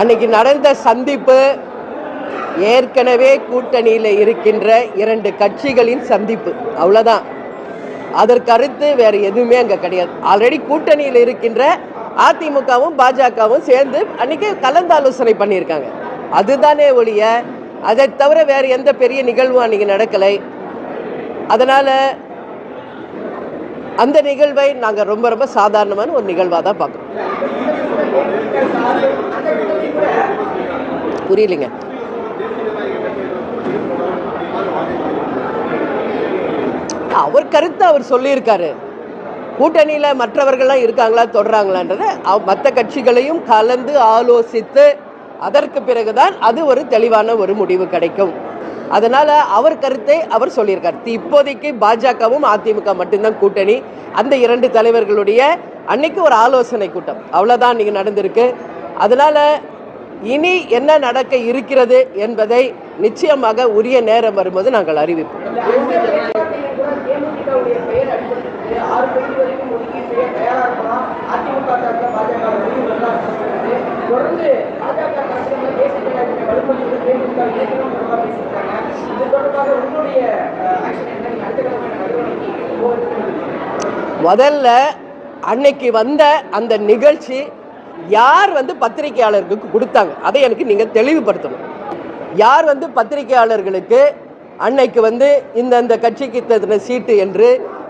அன்னைக்கு நடந்த சந்திப்பு ஏற்கனவே கூட்டணியில் இருக்கின்ற இரண்டு கட்சிகளின் சந்திப்பு. அவ்வளோதான் அதற்கு வேறு எதுவுமே அங்கே கிடையாது. ஆல்ரெடி கூட்டணியில் இருக்கின்ற அதிமுகவும் பாஜகவும் சேர்ந்து அன்னைக்கு கலந்தாலோசனை பண்ணியிருக்காங்க. அதுதானே ஒழிய அதை தவிர வேறு எந்த பெரிய நிகழ்வும் அன்னைக்கு நடக்கலை. அதனால் அந்த நிகழ்வை நாங்கள் ரொம்ப ரொம்ப சாதாரணமான ஒரு நிகழ்வாக தான் பார்க்குறோம். புரியலைங்க. அவர் கருத்தை அவர் சொல்லியிருக்காரு. கூட்டணியில் மற்றவர்கள்லாம் இருக்காங்களா தொடராங்களான்றத மற்ற கட்சிகளையும் கலந்து ஆலோசித்து அதற்கு பிறகுதான் அது ஒரு தெளிவான ஒரு முடிவு கிடைக்கும். அதனால அவர் கருத்தை அவர் சொல்லியிருக்கார். இப்போதைக்கு பாஜகவும் அதிமுக மட்டும்தான் கூட்டணி. அந்த இரண்டு தலைவர்களுடைய அன்னைக்கு ஒரு ஆலோசனை கூட்டம். அவ்வளோதான் நீங்கள் நடந்திருக்கு. அதனால இனி என்ன நடக்க இருக்கிறது என்பதை நிச்சயமாக உரிய நேரம் வரும்போது நாங்கள் அறிவிப்போம். முதல்ல அன்னைக்கு வந்த அந்த நிகழ்ச்சி யார் வந்து பத்திரிகையாளர்களுக்கு கொடுத்தாங்க? அதை எனக்கு நீங்கள் தெளிவுபடுத்தணும். யார் வந்து பத்திரிகையாளர்களுக்கு அன்னைக்கு வந்து இந்தந்த கட்சிக்கு தந்த சீட்டு என்று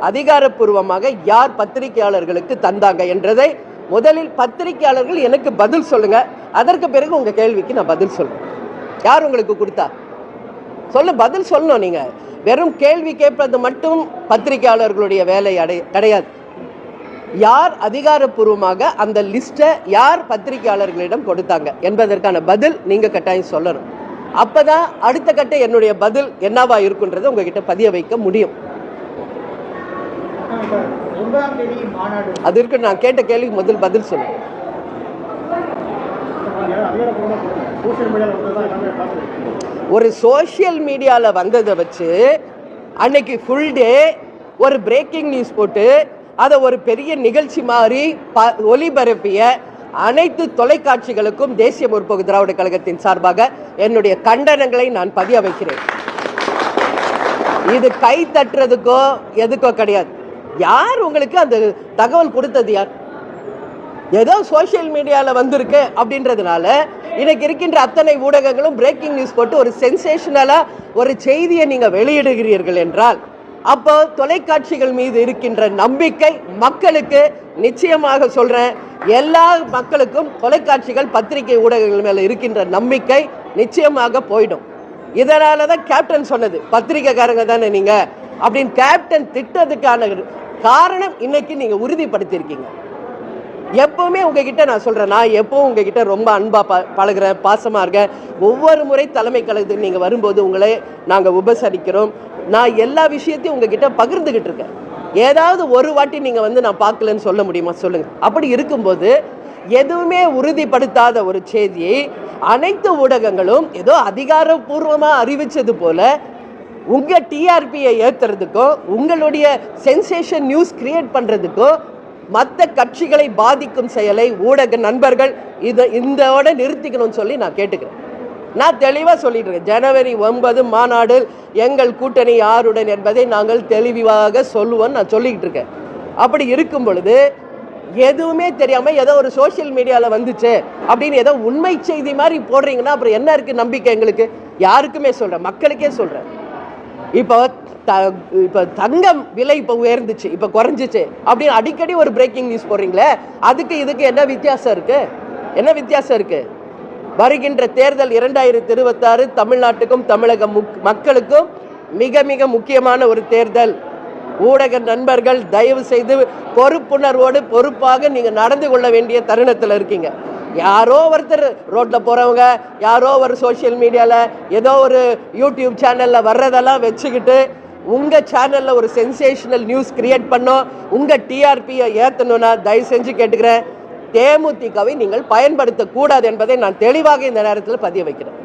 அதிகாரப்பூர்வமாக யார் பத்திரிகையாளர்களுக்கு தந்தாங்க என்றதை முதலில் பத்திரிகையாளர்கள் எனக்கு பதில் சொல்லுங்க. அதற்கு பிறகு உங்க கேள்விக்கு நான் பதில் சொல்றேன். யார் உங்களுக்கு கொடுத்தா? சொல்ல பதில் சொல்லணும் நீங்க. வெறும் கேள்வி கேட்பது மட்டும் பத்திரிகையாளர்களுடைய வேலை அடை கிடையாது. யார் அதிகாரப்பூர்வமாக அந்த லிஸ்ட்டை யார் பத்திரிகையாளர்களிடம் கொடுத்தாங்க என்பதற்கான பதில் நீங்கள் கட்டாயம் சொல்லணும். அப்போ தான் அடுத்த கட்ட என்னுடைய பதில் என்னவா இருக்குன்றதை உங்ககிட்ட பதிய வைக்க முடியும். அதற்கு நான் கேட்ட கேள்விக்கு முதல் பதில் சொல்லுங்க ஒரு சோஷியல் மீடியாவில் வந்ததை வச்சு அன்னைக்கு ஃபுல் டே ஒரு பிரேக்கிங் நியூஸ் போட்டு அதை ஒரு பெரிய நிகழ்ச்சி மாதிரி ப ஒளிபரப்பிய அனைத்து தொலைக்காட்சிகளுக்கும் தேசிய முற்போக்கு திராவிட கழகத்தின் சார்பாக என்னுடைய கண்டனங்களை நான் பதிய வைக்கிறேன் இது கை தட்டுறதுக்கோ எதுக்கோ கிடையாது. யார் உங்களுக்கு அந்த தகவல் கொடுத்தது யார்? ஏதோ சோஷியல் மீடியாவில் வந்திருக்கு அப்படின்றதுனால இன்னைக்கு இருக்கின்ற அத்தனை ஊடகங்களும் பிரேக்கிங் நியூஸ் போட்டு ஒரு சென்சேஷனலாக ஒரு செய்தியை நீங்கள் வெளியிடுகிறீர்கள் என்றால் அப்போ தொலைக்காட்சிகள் மீது இருக்கின்ற நம்பிக்கை மக்களுக்கு நிச்சயமாக சொல்கிறேன் எல்லா மக்களுக்கும் தொலைக்காட்சிகள் பத்திரிகை ஊடகங்கள் மேலே இருக்கின்ற நம்பிக்கை நிச்சயமாக போயிடும். இதனால தான் கேப்டன் சொன்னது பத்திரிக்கைக்காரங்க தானே நீங்கள் அப்படின்னு கேப்டன் திட்டத்துக்கான காரணம் இன்னைக்கு நீங்கள் உறுதிப்படுத்தியிருக்கீங்க. எப்பவுமே உங்ககிட்ட நான் சொல்றேன். நான் எப்பவும் உங்ககிட்ட ரொம்ப அன்பா ப பழகுறேன். பாசமா இருக்கேன். ஒவ்வொரு முறை தலைமை கழகத்துக்கு நீங்க வரும்போது உங்களை நாங்க உபசரிக்கிறோம். நான் எல்லா விஷயத்தையும் உங்ககிட்ட பகிர்ந்துகிட்டு இருக்கேன். ஏதாவது ஒரு வாட்டி நீங்க வந்து நான் பார்க்கலன்னு சொல்ல முடியுமா? சொல்லுங்க. அப்படி இருக்கும்போது எதுவுமே உறுதிப்படுத்தாத ஒரு செய்தியை அனைத்து ஊடகங்களும் ஏதோ அதிகாரப்பூர்வமாக அறிவிச்சது போல உங்கள் டிஆர்பியை ஏற்றுறதுக்கும் உங்களுடைய சென்சேஷன் நியூஸ் கிரியேட் பண்ணுறதுக்கும் மற்ற கட்சிகளை பாதிக்கும் செயலை ஊடக நண்பர்கள் இதை இந்தோட நிறுத்திக்கணும்னு சொல்லி நான் கேட்டுக்கிறேன். நான் தெளிவாக சொல்லிட்டு இருக்கேன். ஜனவரி ஒன்பது மாநாடு எங்கள் கூட்டணி யாருடன் என்பதை நாங்கள் தெளிவாக சொல்லுவோம் நான் சொல்லிக்கிட்டு இருக்கேன். அப்படி இருக்கும் பொழுது எதுவுமே தெரியாமல் ஏதோ ஒரு சோஷியல் மீடியாவில் வந்துச்சு அப்படின்னு ஏதோ உண்மை செய்தி மாதிரி போடுறீங்கன்னா அப்புறம் என்ன இருக்குது நம்பிக்கை எங்களுக்கு? யாருக்குமே சொல்கிறேன் மக்களுக்கே சொல்கிறேன் இப்போ த இப்போ தங்கம் விலை இப்போ உயர்ந்துச்சு இப்போ குறைஞ்சிச்சு. அப்படின்னு அடிக்கடி ஒரு பிரேக்கிங் நியூஸ் போடுறீங்களே அதுக்கு இதுக்கு என்ன வித்தியாசம் இருக்குது என்ன வித்தியாசம் இருக்குது வருகின்ற தேர்தல் இரண்டாயிரத்தி இருபத்தாறு தமிழ்நாட்டுக்கும் தமிழக முக் மக்களுக்கும் மிக மிக முக்கியமான ஒரு தேர்தல். ஊடக நண்பர்கள் தயவு செய்து பொறுப்புணர்வோடு பொறுப்பாக நீங்கள் நடந்து கொள்ள வேண்டிய தருணத்தில் இருக்கீங்க. யாரோ ஒருத்தர் ரோட்டில் போகிறவங்க யாரோ ஒரு சோஷியல் மீடியாவில் ஏதோ ஒரு யூடியூப் சேனலில் வர்றதெல்லாம் வச்சுக்கிட்டு உங்கள் சேனலில் ஒரு சென்சேஷனல் நியூஸ் கிரியேட் பண்ணோம். உங்கள் டிஆர்பியை ஏற்றணும்னா தயவு செஞ்சு கேட்டுக்கிறேன். தேமுதிகவை நீங்கள் பயன்படுத்தக்கூடாது என்பதை நான் தெளிவாக இந்த நேரத்தில் பதிய வைக்கிறேன்.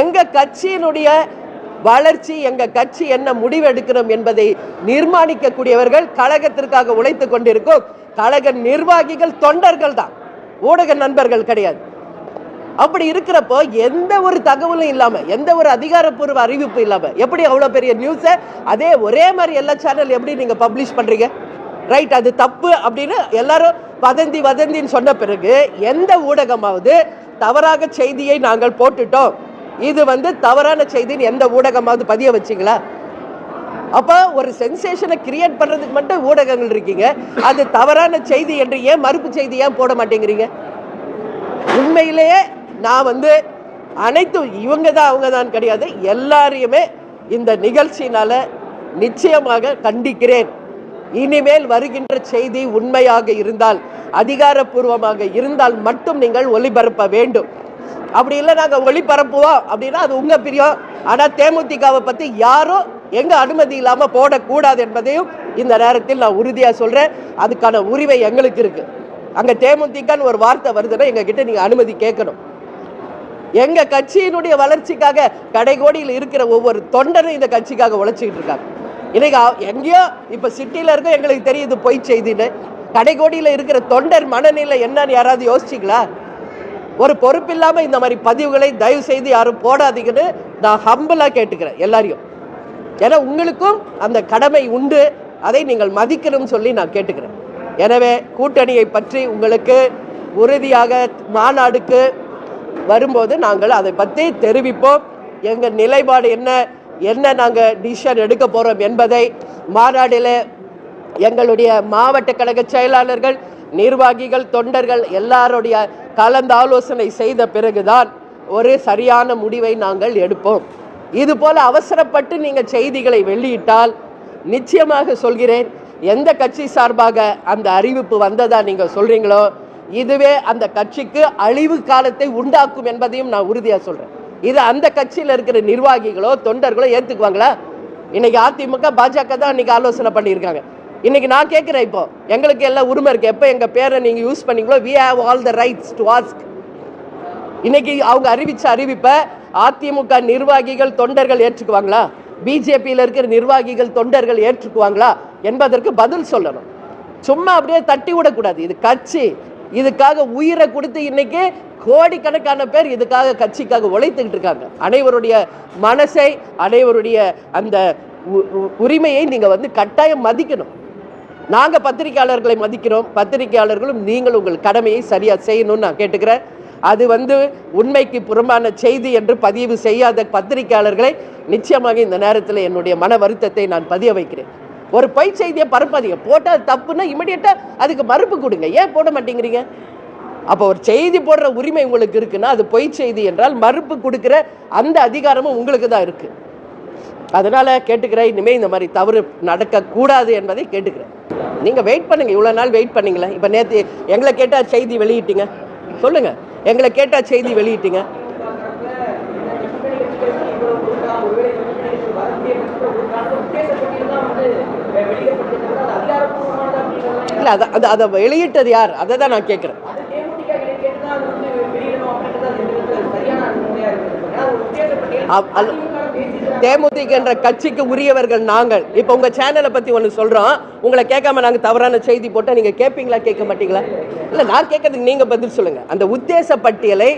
எங்கள் கட்சியினுடைய வளர்ச்சி எங்கள் கட்சி என்ன முடிவெடுக்கிறோம் என்பதை நிர்மாணிக்கக்கூடியவர்கள் கழகத்திற்காக உழைத்து கொண்டிருக்கும் கழக நிர்வாகிகள் தொண்டர்கள் தான் ஊடக நண்பர்கள் கிடையாது. அப்படி இருக்கிறப்போ எந்த ஒரு தகவலும் இல்லாமல் எந்த ஒரு அதிகாரப்பூர்வ அறிவிப்பு இல்லாமல் எப்படி அவ்வளோ பெரிய நியூஸை அதே ஒரே மாதிரி எல்லா சேனல் எப்படி நீங்கள் பப்ளிஷ் பண்ணுறீங்க ரைட் அது தப்பு அப்படின்னு எல்லாரும் வதந்தி வதந்தின்னு சொன்ன பிறகு எந்த ஊடகமாவது தவறாக செய்தியை நாங்கள் போட்டுட்டோம். இது வந்து தவறான செய்தின்னு எந்த ஊடகமாவது பதிய வச்சிங்களா? அப்போ ஒரு சென்சேஷனை கிரியேட் பண்ணுறதுக்கு மட்டும் ஊடகங்கள் இருக்கீங்க. அது தவறான செய்தி என்று ஏன் மறுப்பு செய்தி ஏன் போட மாட்டேங்கிறீங்க? உண்மையிலேயே நான் வந்து அனைத்து இவங்க தான் அவங்க தான் கிடையாது. எல்லாரையுமே இந்த நிகழ்ச்சியினால நிச்சயமாக கண்டிக்கிறேன். இனிமேல் வருகின்ற செய்தி உண்மையாக இருந்தால் அதிகாரப்பூர்வமாக இருந்தால் மட்டும் நீங்கள் ஒளிபரப்ப வேண்டும். அப்படி இல்லை நாங்கள் ஒளிபரப்புவோம் அப்படின்னா அது உங்கள் பிரியம். ஆனால் தேமுதிகவை பற்றி யாரும் எங்கே அனுமதி இல்லாமல் போடக்கூடாது என்பதையும் இந்த நேரத்தில் நான் உறுதியாக சொல்கிறேன் அதுக்கான உரிமை எங்களுக்கு இருக்குது அங்கே தேமுதிகன்னு ஒரு வார்த்தை வருதுன்னா எங்ககிட்ட நீங்கள் அனுமதி கேட்கணும். எங்க கட்சியினுடைய வளர்ச்சிக்காக கடைகோடியில் இருக்கிற ஒவ்வொரு தொண்டரும் இந்த கட்சிக்காக உழைச்சிக்கிட்டு இருக்காங்க. இன்னைக்கு எங்கேயோ இப்ப சிட்டியில் இருக்க எங்களுக்கு தெரியுது பொய் செய்தின்னு. கடைகோடியில் இருக்கிற தொண்டர் மனநிலை என்னன்னு யாராவது யோசிச்சிங்களா? ஒரு பொறுப்பில்லாம இந்த மாதிரி பதிவுகளை தயவு செய்து யாரும் போடாதீங்கன்னு நான் ஹம்பிளா கேட்டுக்கிறேன் எல்லாரையும். ஏன்னா உங்களுக்கும் அந்த கடமை உண்டு. அதை நீங்கள் மதிக்கணும்னு சொல்லி நான் கேட்டுக்கிறேன். எனவே கூட்டணியை பற்றி உங்களுக்கு உறுதியாக மாநாடுக்கு வரும்போது நாங்கள் அதை பற்றி தெரிவிப்போம். எங்கள் நிலைப்பாடு என்ன? என்ன நாங்கள் டிசிஷன் எடுக்க போகிறோம் என்பதை மாநாட்டில் எங்களுடைய மாவட்ட கழக செயலாளர்கள் நிர்வாகிகள் தொண்டர்கள் எல்லாருடைய கலந்தாலோசனை செய்த பிறகுதான் ஒரு சரியான முடிவை நாங்கள் எடுப்போம். இது போல அவசரப்பட்டு நீங்கள் செய்திகளை வெளியிட்டால் நிச்சயமாக சொல்கிறேன் எந்த கட்சி சார்பாக அந்த அறிவிப்பு வந்ததா நீங்கள் சொல்கிறீங்களோ இதுவே அந்த கட்சிக்கு அழிவு காலத்தை உண்டாக்கும் என்பதையும் நான் உறுதியாக சொல்கிறேன் இது அந்த கட்சியில் இருக்கிற நிர்வாகிகளோ தொண்டர்களோ ஏற்றுக்குவாங்களா இன்னைக்கு அதிமுக பாஜக தான் இன்னைக்கு ஆலோசனை பண்ணியிருக்காங்க. இன்னைக்கு நான் கேட்குறேன் இப்போ எங்களுக்கு எல்லாம் உரிமை இருக்கு. எப்போ எங்கள் பேரை நீங்கள் யூஸ் பண்ணீங்களோ we have all the rights to ask இன்னைக்கு அவங்க அறிவிச்ச அறிவிப்பை அதிமுக நிர்வாகிகள் தொண்டர்கள் ஏற்றுக்குவாங்களா? பிஜேபியில் இருக்கிற நிர்வாகிகள் தொண்டர்கள் ஏற்றுக்குவாங்களா? என்பதற்கு பதில் சொல்லணும். சும்மா அப்படியே தட்டி விடக்கூடாது. இது கட்சி. இதுக்காக உயிரை கொடுத்து இன்னைக்கு கோடிக்கணக்கான பேர் இதுக்காக கட்சிக்காக உழைத்துக்கிட்டு இருக்காங்க. அனைவருடைய மனசை அனைவருடைய அந்த உ- உ- உரிமையை நீங்கள் வந்து கட்டாயம் மதிக்கணும். நாங்கள் பத்திரிகையாளர்களை மதிக்கிறோம். பத்திரிகையாளர்களும் நீங்கள் உங்கள் கடமையை சரியாக செய்யணும்னு நான் கேட்டுக்கிறேன். அது வந்து உண்மைக்கு புறம்பான செய்தி என்று பதிவு செய்யாத பத்திரிகையாளர்களை நிச்சயமாக இந்த நேரத்தில் என்னுடைய மன வருத்தத்தை நான் பதிய வைக்கிறேன். ஒரு பொய் செய்தியை பரப்பாதீங்க. போட்டால் தப்புன்னா இமிடியட்டாக அதுக்கு மறுப்பு கொடுங்க. ஏன் போட மாட்டேங்கிறீங்க? அப்போ ஒரு செய்தி போடுற உரிமை உங்களுக்கு இருக்குன்னா அது பொய் செய்தி என்றால் மறுப்பு கொடுக்குற அந்த அதிகாரமும் உங்களுக்கு தான் இருக்குது அதனால கேட்டுக்கிறேன். இனிமேல் இந்த மாதிரி தவறு நடக்கக்கூடாது என்பதை கேட்டுக்கிறேன். நீங்கள் வெயிட் பண்ணுங்க. இவ்வளோ நாள் வெயிட் பண்ணீங்களே. இப்போ நேற்று எங்களை கேட்டால் செய்தி வெளியிட்டீங்க. சொல்லுங்கள் எங்களை கேட்டால் செய்தி வெளியிட்டீங்க. இல்லை அதை அதை அதை வெளியிட்டது யார்? அதை தான் நான் கேட்குறேன் அவ்- அல்ல- தேமுதிக என்ற கட்சிக்கு உரியவர்கள் நாங்கள். இப்போ உங்க சேனலை பத்தி ஒன்று சொல்றோம். உங்களை கேட்காம நாங்க தவறான செய்தி போட்டா நீங்க கேட்பீங்களா கேட்க மாட்டீங்களா? இல்ல நான் கேட்கறதுக்கு நீங்க பதில் சொல்லுங்க. அந்த உத்தேச பட்டியலை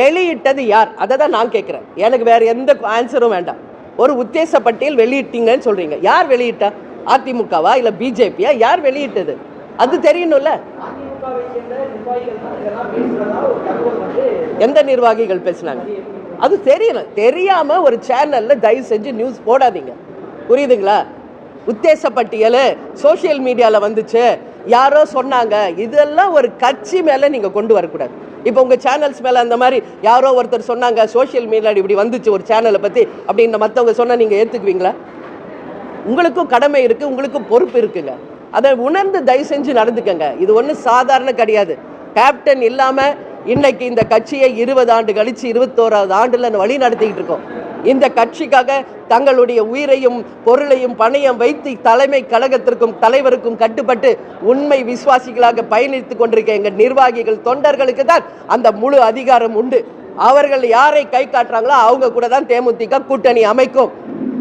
வெளியிட்டது யார்? அதை தான் நான் கேட்கிறேன். எனக்கு வேற எந்த ஆன்சரும் வேண்டாம். ஒரு உத்தேச பட்டியல் வெளியிட்டீங்கன்னு சொல்றீங்க. யார் வெளியிட்டா? அதிமுகவா இல்ல பிஜேபியா? யார் வெளியிட்டது? அது தெரியணும்ல. எந்த நிர்வாகிகள் பேசுனாங்க? அது தெரியணும் தெரியாமல் ஒரு சேனலில் தயவு செஞ்சு நியூஸ் போடாதீங்க. புரியுதுங்களா? உத்தேச பட்டியல் சோஷியல் மீடியாவில் வந்துச்சு. யாரோ சொன்னாங்க. இதெல்லாம் ஒரு கட்சி மேலே நீங்கள் கொண்டு வரக்கூடாது. இப்போ உங்கள் சேனல்ஸ் மேலே அந்த மாதிரி யாரோ ஒருத்தர் சொன்னாங்க சோஷியல் மீடியால இப்படி வந்துச்சு ஒரு சேனலை பற்றி அப்படின்னு மற்றவங்க சொன்னால் நீங்கள் ஏற்றுக்குவீங்களா உங்களுக்கும் கடமை இருக்குது உங்களுக்கும் பொறுப்பு இருக்குங்க. அதை உணர்ந்து தயவு செஞ்சு நடந்துக்கங்க. இது ஒன்றும் சாதாரண கிடையாது. கேப்டன் இல்லாமல் இன்னைக்கு இந்த கட்சியை இருபது ஆண்டு கழிச்சு இருபத்தோராவது ஆண்டுல வழி நடத்திக்கிட்டு இருக்கோம். இந்த கட்சிக்காக தங்களுடைய உயிரையும் பொருளையும் பணையம் வைத்து தலைமை கழகத்திற்கும் தலைவருக்கும் கட்டுப்பட்டு உண்மை விசுவாசிகளாக பயணித்துக் கொண்டிருக்க எங்கள் நிர்வாகிகள் தொண்டர்களுக்கு தான் அந்த முழு அதிகாரம் உண்டு. அவர்கள் யாரை கை காட்டுறாங்களோ அவங்க கூட தான் தேமுதிக கூட்டணி அமைக்கும்.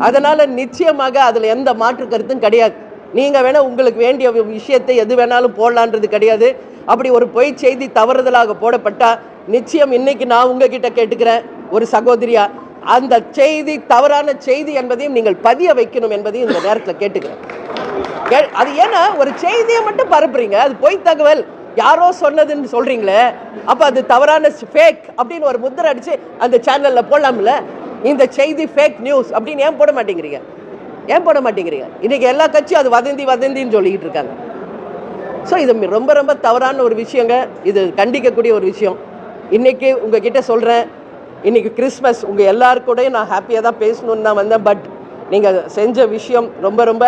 அதனால நிச்சயமாக அதுல எந்த மாற்று கருத்தும் கிடையாது. நீங்க வேணா உங்களுக்கு வேண்டிய விஷயத்தை எது வேணாலும் போடலான்றது கிடையாது. அப்படி ஒரு பொய் செய்தி தவறுதலாக போடப்பட்டால் நிச்சயம் இன்னைக்கு நான் உங்ககிட்ட கேட்டுக்கிறேன் ஒரு சகோதரியா அந்த செய்தி தவறான செய்தி என்பதையும் நீங்கள் பதிய வைக்கணும் என்பதையும் இந்த நேரத்தில் கேட்டுக்கிறேன். கே- அது ஏன்னா ஒரு செய்தியை மட்டும் பரப்புறீங்க அது பொய் தகவல். யாரோ சொன்னதுன்னு சொல்றீங்களே அப்ப அது தவறான ஃபேக் அப்படின்னு ஒரு முத்திரை அடிச்சு அந்த சேனல்ல போடலாம்ல? இந்த செய்தி ஃபேக் நியூஸ் அப்படின்னு ஏன் போட மாட்டேங்கிறீங்க? ஏன் போட மாட்டேங்கிறீங்க? இன்னைக்கு எல்லா கட்சியும் அது வதந்தி வதந்தின்னு சொல்லிக்கிட்டு இருக்காங்க. ஸோ இது ரொம்ப ரொம்ப தவறான ஒரு விஷயங்க. இது கண்டிக்கக்கூடிய ஒரு விஷயம். இன்றைக்கி உங்ககிட்ட சொல்கிறேன் இன்றைக்கி கிறிஸ்மஸ் உங்கள் எல்லாருக்கூடையும் நான் ஹாப்பியாக தான் பேசணுன்னு தான் வந்தேன். பட் நீங்கள் செஞ்ச விஷயம் ரொம்ப ரொம்ப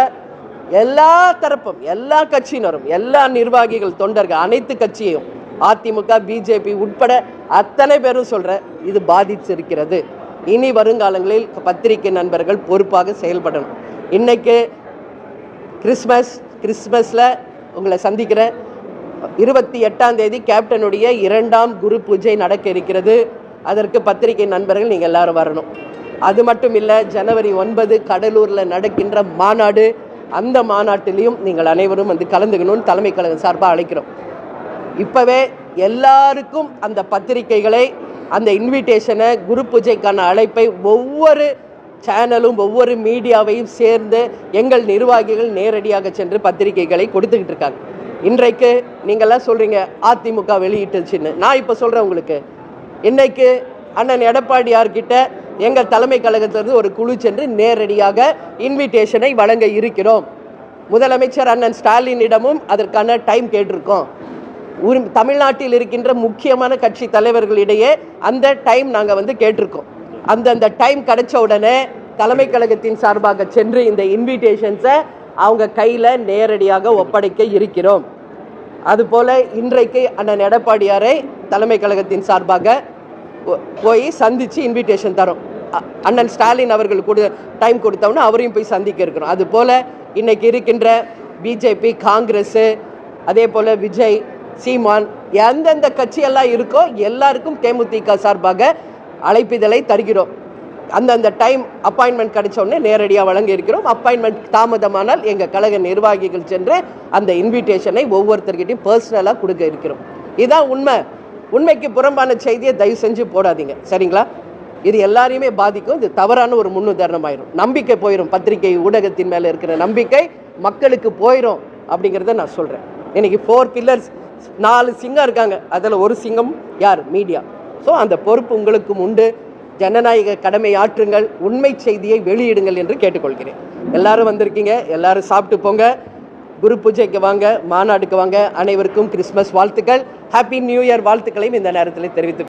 எல்லா தரப்பும் எல்லா கட்சியினரும் எல்லா நிர்வாகிகள் தொண்டர்கள் அனைத்து கட்சியையும் அதிமுக பிஜேபி உட்பட அத்தனை பேரும் சொல்கிறேன் இது பாதிச்சிருக்கிறது இனி வருங்காலங்களில் பத்திரிகை நண்பர்கள் பொறுப்பாக செயல்படணும். இன்றைக்கு கிறிஸ்மஸ் கிறிஸ்மஸில் உங்களை சந்திக்கிறேன். இருபத்தி எட்டாம் தேதி கேப்டனுடைய இரண்டாம் குரு பூஜை நடக்க இருக்கிறது. அதற்கு பத்திரிகை நண்பர்கள் நீங்கள் எல்லாரும் வரணும். அது மட்டும் இல்லை ஜனவரி ஒன்பது கடலூரில் நடக்கின்ற மாநாடு அந்த மாநாட்டிலையும் நீங்கள் அனைவரும் வந்து கலந்துக்கணும்னு தலைமை கழகம் சார்பாக அழைக்கிறோம். இப்போவே எல்லாருக்கும் அந்த பத்திரிகைகளை அந்த இன்விடேஷனை குரு பூஜைக்கான அழைப்பை ஒவ்வொரு சேனலும் ஒவ்வொரு மீடியாவையும் சேர்ந்து எங்கள் நிர்வாகிகள் நேரடியாக சென்று பத்திரிகைகளை கொடுத்துக்கிட்டு இருக்காங்க. இன்றைக்கு நீங்கள்லாம் சொல்கிறீங்க அதிமுக வெளியிட்டுச்சுன்னு. நான் இப்போ சொல்கிறேன் உங்களுக்கு. இன்னைக்கு அண்ணன் எடப்பாடியார்கிட்ட எங்கள் தலைமை கழகத்திலிருந்து ஒரு குழு சென்று நேரடியாக இன்விடேஷனை வழங்க இருக்கிறோம். முதலமைச்சர் அண்ணன் ஸ்டாலினிடமும் அதற்கான டைம் கேட்டிருக்கோம். உரி தமிழ்நாட்டில் இருக்கின்ற முக்கியமான கட்சி தலைவர்களிடையே அந்த டைம் நாங்கள் வந்து கேட்டிருக்கோம். அந்தந்த டைம் கிடைச்ச உடனே தலைமை கழகத்தின் சார்பாக சென்று இந்த இன்விடேஷன்ஸை அவங்க கையில் நேரடியாக ஒப்படைக்க இருக்கிறோம். அதுபோல் இன்றைக்கு அண்ணன் எடப்பாடியாரை தலைமை கழகத்தின் சார்பாக போ- போய் சந்தித்து இன்விடேஷன் தரோம். அ- அண்ணன் ஸ்டாலின் அவர்கள் கொடு டைம் கொடுத்தோம்னா அவரையும் போய் சந்திக்க இருக்கிறோம். அதுபோல் இன்றைக்கி இருக்கின்ற பிஜேபி காங்கிரஸ்ஸு அதே போல் விஜய் சீமான் எந்தெந்த கட்சியெல்லாம் இருக்கோ எல்லாருக்கும் தேமுதிக சார்பாக அழைப்பிதழை தருகிறோம். அந்தந்த டைம் அப்பாயின்மெண்ட் கிடைச்சோடனே நேரடியாக வழங்க இருக்கிறோம். அப்பாயின்மெண்ட் தாமதமானால் எங்கள் கழக நிர்வாகிகள் சென்று அந்த இன்விடேஷனை ஒவ்வொருத்தர்கிட்டையும் பர்சனலாக கொடுக்க இருக்கிறோம். இதுதான் உண்மை. உண்மைக்கு புறம்பான செய்தியை தயவு செஞ்சு போடாதீங்க. சரிங்களா? இது எல்லாரையுமே பாதிக்கும். இது தவறான ஒரு முன்னுதாரணமாயிரும். நம்பிக்கை போயிடும் பத்திரிகை ஊடகத்தின் மேலே இருக்கிற நம்பிக்கை மக்களுக்கு போயிடும் அப்படிங்கிறத நான் சொல்கிறேன் இன்னைக்கு ஃபோர் பில்லர்ஸ் நாலு சிங்கம் இருக்காங்க. அதில் ஒரு சிங்கம் யார்? மீடியா ஸோ அந்த பொறுப்பு உங்களுக்கும் உண்டு. ஜனநாயக கடமை ஆற்றுங்கள். உண்மை செய்தியை வெளியிடுங்கள் என்று கேட்டுக்கொள்கிறேன். எல்லாரும் வந்திருக்கீங்க. எல்லாரும் சாப்பிட்டு போங்க. குரு பூஜைக்கு வாங்க. மாநாடுக்கு வாங்க. அனைவருக்கும் கிறிஸ்மஸ் வாழ்த்துக்கள். ஹாப்பி நியூ இயர் வாழ்த்துக்களையும் இந்த நேரத்தில் தெரிவித்து